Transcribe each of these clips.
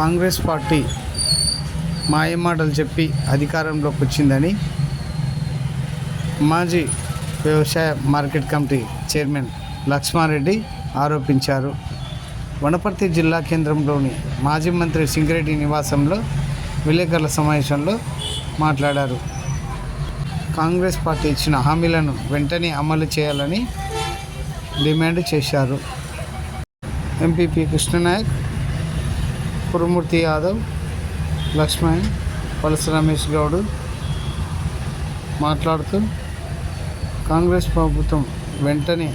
Congress party మాయమాటలు చెప్పి అధికారంలోకి వచ్చిందని మాజీ వ్యవసాయ మార్కెట్ కమిటీ చైర్మన్ లక్ష్మారెడ్డి ఆరోపించారు. వనపర్తి జిల్లా కేంద్రంలోని మాజీ మంత్రి సింగిరెడ్డి నివాసంలో విలేకరుల సమావేశంలో మాట్లాడారు. కాంగ్రెస్ పార్టీ ఇచ్చిన హామీలను వెంటనే అమలు చేయాలని డిమాండ్ చేశారు. ఎంపీపీ కృష్ణనాయక్ కురుమూర్తి యాదవ్ లక్ష్మణ్ వలస రమేష్ గౌడ్ మాట్లాడుతూ కాంగ్రెస్ ప్రభుత్వం వెంటనే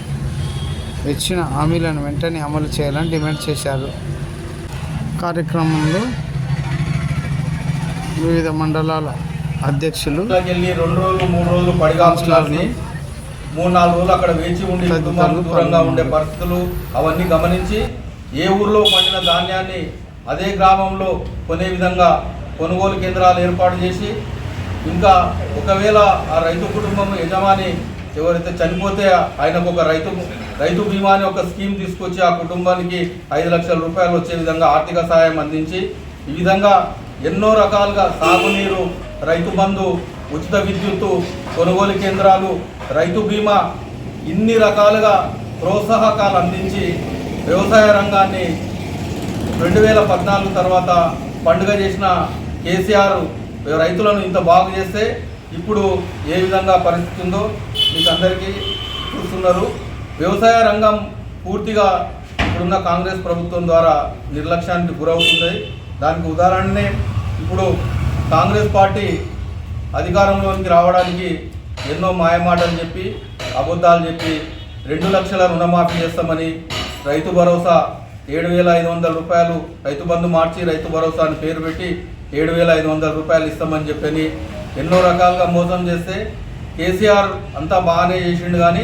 ఇచ్చిన హామీలను వెంటనే అమలు చేయాలని డిమాండ్ చేశారు కార్యక్రమంలో వివిధ మండలాల అధ్యక్షులు రెండు రోజులు మూడు రోజులు పడిగాల్సి మూడు నాలుగు రోజులు అక్కడ వేచి ఉండి దూరంగా ఉండే. పరిస్థితులు అవన్నీ గమనించి ఏ ఊర్లో పండిన ధాన్యాన్ని అదే గ్రామంలో కొనే విధంగా కొనుగోలు కేంద్రాలు ఏర్పాటు చేసి ఇంకా ఒకవేళ ఆ రైతు కుటుంబం యజమాని ఎవరైతే చనిపోతే ఆయనకు ఒక రైతు రైతు బీమా అనే ఒక స్కీమ్ తీసుకొచ్చి ఆ కుటుంబానికి ఐదు లక్షల రూపాయలు వచ్చే విధంగా ఆర్థిక సహాయం అందించి ఈ విధంగా ఎన్నో రకాలుగా సాగునీరు రైతు బంధు ఉచిత విద్యుత్తు కొనుగోలు కేంద్రాలు రైతు బీమా ఇన్ని రకాలుగా ప్రోత్సాహకాలు అందించి వ్యవసాయ రంగాన్ని రెండు వేల పద్నాలుగు తర్వాత పండుగ చేసిన కేసీఆర్ రైతులను ఇంత బాగు చేస్తే ఇప్పుడు ఏ విధంగా పరిస్థితి ఉందో మీకు అందరికీ చూస్తున్నారు వ్యవసాయ రంగం పూర్తిగా ఇప్పుడున్న కాంగ్రెస్ ప్రభుత్వం ద్వారా నిర్లక్ష్యానికి గురవుతుంది. దానికి ఉదాహరణనే ఇప్పుడు కాంగ్రెస్ పార్టీ అధికారంలోకి రావడానికి ఎన్నో మాయమాటలు చెప్పి అబద్ధాలు చెప్పి రెండు లక్షల రుణమాఫీ చేస్తామని రైతు భరోసా ఏడు వేల ఐదు వందల రూపాయలు రైతు బంధు మార్చి రైతు భరోసా అని పేరు పెట్టి ఏడు వేల ఐదు వందల రూపాయలు ఇస్తామని చెప్పని ఎన్నో రకాలుగా మోసం చేస్తే కేసీఆర్ అంతా బాగానే చేసిండు కానీ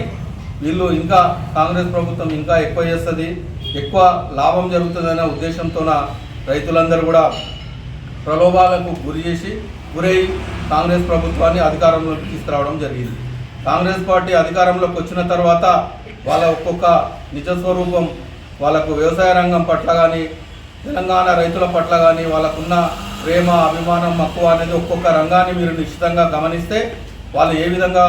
వీళ్ళు ఇంకా కాంగ్రెస్ ప్రభుత్వం ఇంకా ఎక్కువ చేస్తుంది ఎక్కువ లాభం జరుగుతుందనే ఉద్దేశంతోన రైతులందరూ కూడా ప్రలోభాలకు గురి చేసి గురై కాంగ్రెస్ ప్రభుత్వాన్ని అధికారంలోకి తీసుకురావడం జరిగింది. కాంగ్రెస్ పార్టీ అధికారంలోకి వచ్చిన తర్వాత వాళ్ళ ఒక్కొక్క నిజ స్వరూపం వాళ్ళకు వ్యవసాయ రంగం పట్ల కానీ తెలంగాణ రైతుల పట్ల కానీ వాళ్ళకున్న ప్రేమ అభిమానం మక్కువ అనేది ఒక్కొక్క రంగాన్ని మీరు నిశ్చితంగా గమనిస్తే వాళ్ళు ఏ విధంగా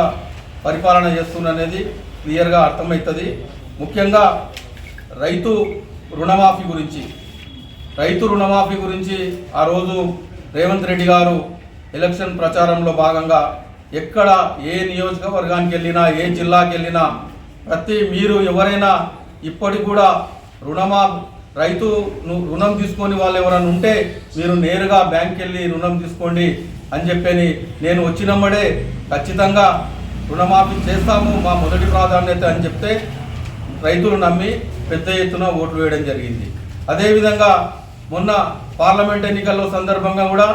పరిపాలన చేస్తున్ననేది క్లియర్గా అర్థమవుతుంది. ముఖ్యంగా రైతు రుణమాఫీ గురించి. రైతు రుణమాఫీ గురించి ఆ రోజు రేవంత్ రెడ్డి గారు ఎలక్షన్ ప్రచారంలో భాగంగా ఎక్కడ ఏ నియోజకవర్గానికి వెళ్ళినా ఏ జిల్లాకి వెళ్ళినా ప్రతి మీరు ఎవరైనా ఇప్పటికి కూడా రుణమా రైతు ను- రుణం తీసుకొని వాళ్ళు ఎవరైనా ఉంటే మీరు నేరుగా బ్యాంక్కి వెళ్ళి రుణం తీసుకోండి అని చెప్పని నేను వచ్చినమ్మడే ఖచ్చితంగా రుణమాఫీ చేస్తాము మా మొదటి ప్రాధాన్యత అని చెప్తే రైతులు నమ్మి పెద్ద ఎత్తున ఓట్లు వేయడం జరిగింది. అదేవిధంగా మొన్న పార్లమెంట్ ఎన్నికల్లో సందర్భంగా కూడా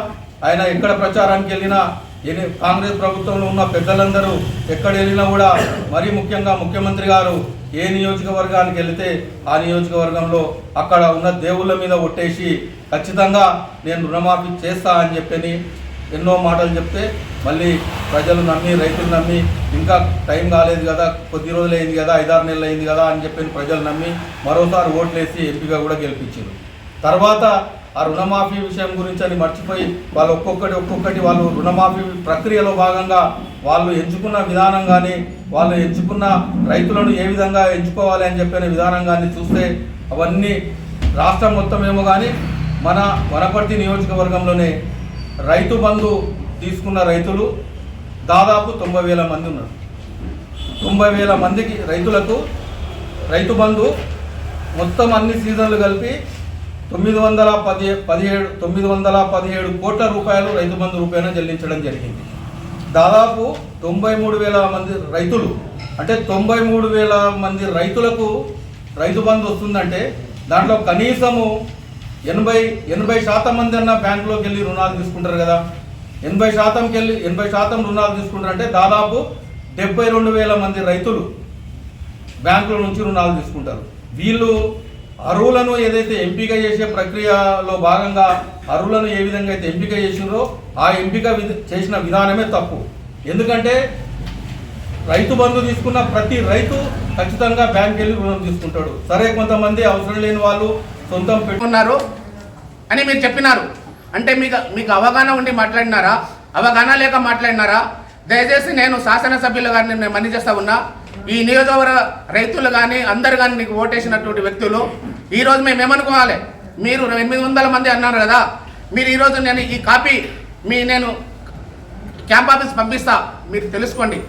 ఆయన ఎక్కడ ప్రచారానికి వెళ్ళినా ఎన్ని- కాంగ్రెస్ ప్రభుత్వంలో ఉన్న పెద్దలందరూ ఎక్కడ వెళ్ళినా కూడా మరీ ముఖ్యంగా ముఖ్యమంత్రి గారు ఏ నియోజకవర్గానికి వెళితే ఆ నియోజకవర్గంలో అక్కడ ఉన్న దేవుళ్ళ మీద ఒట్టేసి ఖచ్చితంగా నేను రుణమాఫీ చేస్తా అని చెప్పని ఎన్నో మాటలు చెప్తే మళ్ళీ ప్రజలు నమ్మి రైతులు నమ్మి ఇంకా టైం కాలేదు కదా కొద్ది రోజులు అయింది కదా ఐదారు నెలలు అయింది కదా అని చెప్పి ప్రజలు నమ్మి మరోసారి ఓట్లేసి ఎంపీగా కూడా గెలిపించారు. తర్వాత ఆ రుణమాఫీ విషయం గురించి అని మర్చిపోయి వాళ్ళు ఒక్కొక్కటి ఒక్కొక్కటి వాళ్ళు రుణమాఫీ ప్రక్రియలో భాగంగా వాళ్ళు ఎంచుకున్న విధానం కానీ వాళ్ళు ఎంచుకున్న రైతులను ఏ విధంగా ఎంచుకోవాలి అని చెప్పిన విధానం కానీ చూస్తే అవన్నీ రాష్ట్రం మొత్తం ఏమో కానీ మన వనపర్తి నియోజకవర్గంలోనే రైతు బంధు తీసుకున్న రైతులు దాదాపు తొంభై వేల మంది ఉన్నారు. తొంభై వేల మందికి రైతులకు రైతు బంధు మొత్తం అన్ని సీజన్లు కలిపి తొమ్మిది వందల పది పదిహేడు తొమ్మిది వందల పదిహేడు కోట్ల రూపాయలు రైతు బంధు రూపాయలు చెల్లించడం జరిగింది. దాదాపు తొంభై మూడు వేల మంది రైతులు అంటే తొంభై మూడు వేల మంది రైతులకు రైతు బంధు వస్తుందంటే దాంట్లో కనీసము ఎనభై ఎనభై శాతం మంది అన్న బ్యాంకులోకి వెళ్ళి రుణాలు తీసుకుంటారు కదా. ఎనభై శాతంకి వెళ్ళి ఎనభై శాతం రుణాలు తీసుకుంటారు అంటే దాదాపు డెబ్బై రెండు వేల మంది రైతులు బ్యాంకుల నుంచి రుణాలు తీసుకుంటారు. వీళ్ళు అరువులను ఏదైతే ఎంపిక చేసే ప్రక్రియలో భాగంగా అరువులను ఏ విధంగా అయితే ఎంపిక చేసినారో ఆ ఎంపిక చేసిన విధానమే తప్పు. ఎందుకంటే రైతు బంధు తీసుకున్న ప్రతి రైతు ఖచ్చితంగా బ్యాంక్ వెళ్ళి రుణం తీసుకుంటాడు. సరే కొంతమంది అవసరం లేని వాళ్ళు సొంతం పెట్టుకున్నారు అని మీరు చెప్పినారు. అంటే మీకు మీకు అవగాహన ఉండి మాట్లాడినారా? అవగాహన లేక మాట్లాడినారా? దయచేసి నేను శాసనసభ్యులు గారిని నేను మనీ చేస్తా ఉన్నా. ఈ నియోజకవర్గ రైతులు కానీ అందరు కానీ నీకు ఓటేసినటువంటి వ్యక్తులు ఈరోజు మేము ఏమనుకోవాలి? మీరు ఎనిమిది వందల మంది అన్నారు కదా మీరు ఈరోజు నేను ఈ కాపీ మీ నేను క్యాంప్ ఆఫీస్ పంపిస్తా మీరు తెలుసుకోండి.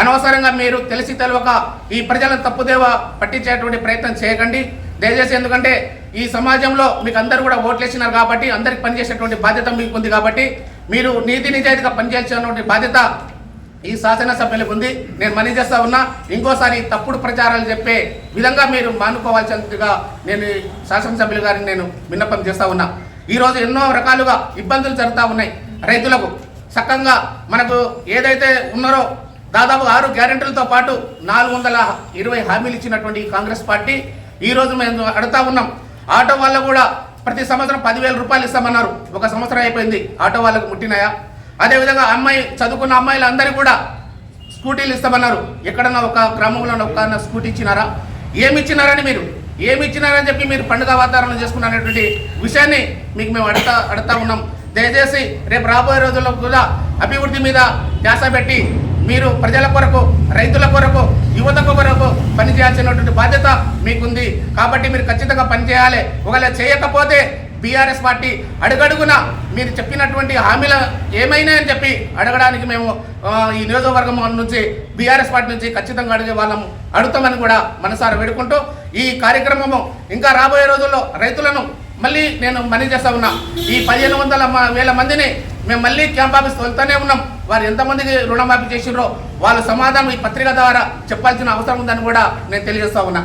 అనవసరంగా మీరు తెలిసి తెలియక ఈ ప్రజలను తప్పుదేవ పట్టించేటువంటి ప్రయత్నం చేయకండి. దయచేసి ఎందుకంటే ఈ సమాజంలో మీకు అందరూ కూడా ఓట్లేసినారు కాబట్టి అందరికి పనిచేసేటువంటి బాధ్యత మీకు ఉంది కాబట్టి మీరు నీతి నిజాయితీగా పనిచేసేటువంటి బాధ్యత ఈ శాసనసభ్యులకు ఉంది. నేను మనీ చేస్తా ఉన్నా. ఇంకోసారి తప్పుడు ప్రచారాలు చెప్పే విధంగా మీరు మానుకోవాల్సినట్టుగా నేను శాసనసభ్యుల శాసనసభ్యులు గారిని నేను విన్నపం చేస్తా ఉన్నా. ఈరోజు ఎన్నో రకాలుగా ఇబ్బందులు జరుగుతూ ఉన్నాయి. రైతులకు సక్కంగా మనకు ఏదైతే ఉన్నారో దాదాపు ఆరు గ్యారెంటీలతో పాటు నాలుగు వందల ఇరవై హామీలు ఇచ్చినటువంటి కాంగ్రెస్ పార్టీ ఈ రోజు మేము అడుగుతా ఉన్నాం. ఆటో వాళ్ళు కూడా ప్రతి సంవత్సరం పదివేల రూపాయలు ఇస్తామన్నారు. ఒక సంవత్సరం అయిపోయింది. ఆటో వాళ్ళకు ముట్టినాయా? అదేవిధంగా అమ్మాయి చదువుకున్న అమ్మాయిలు అందరికీ కూడా స్కూటీలు ఇస్తామన్నారు. ఎక్కడన్నా ఒక గ్రామంలో ఒక స్కూటీ ఇచ్చినారా ఏమి ఇచ్చినారని మీరు ఏమి ఇచ్చినారని చెప్పి మీరు పండుగ వాతావరణం చేసుకున్నటువంటి విషయాన్ని మీకు మేము అడుగుతా అడుగుతా ఉన్నాం దయచేసి రేపు రాబోయే రోజుల్లో కూడా అభివృద్ధి మీద ధ్యాస పెట్టి మీరు ప్రజల కొరకు రైతుల కొరకు యువత కొరకు పనిచేయాల్సినటువంటి బాధ్యత మీకుంది కాబట్టి మీరు ఖచ్చితంగా పనిచేయాలి ఒకవేళ చేయకపోతే బీఆర్ఎస్ పార్టీ అడుగడుగున మీరు చెప్పినటువంటి హామీలు ఏమైనా అని చెప్పి అడగడానికి మేము ఈ నియోజకవర్గం నుంచి బీఆర్ఎస్ పార్టీ నుంచి ఖచ్చితంగా అడిగే వాళ్ళము అడుగుతామని కూడా మనసారా వేడుకుంటూ ఈ కార్యక్రమము ఇంకా రాబోయే రోజుల్లో రైతులను మళ్ళీ నేను మనీ చేస్తా ఉన్నా. ఈ పదిహేను వందల వేల మందిని మేము మళ్ళీ క్యాంప్ ఆఫీస్ వెళ్తూనే ఉన్నాం. వారు ఎంతమందికి రుణమాఫీ చేసినారో వాళ్ళ సమాధానం ఈ పత్రిక ద్వారా చెప్పాల్సిన అవసరం ఉందని కూడా నేను తెలియజేస్తా ఉన్నా.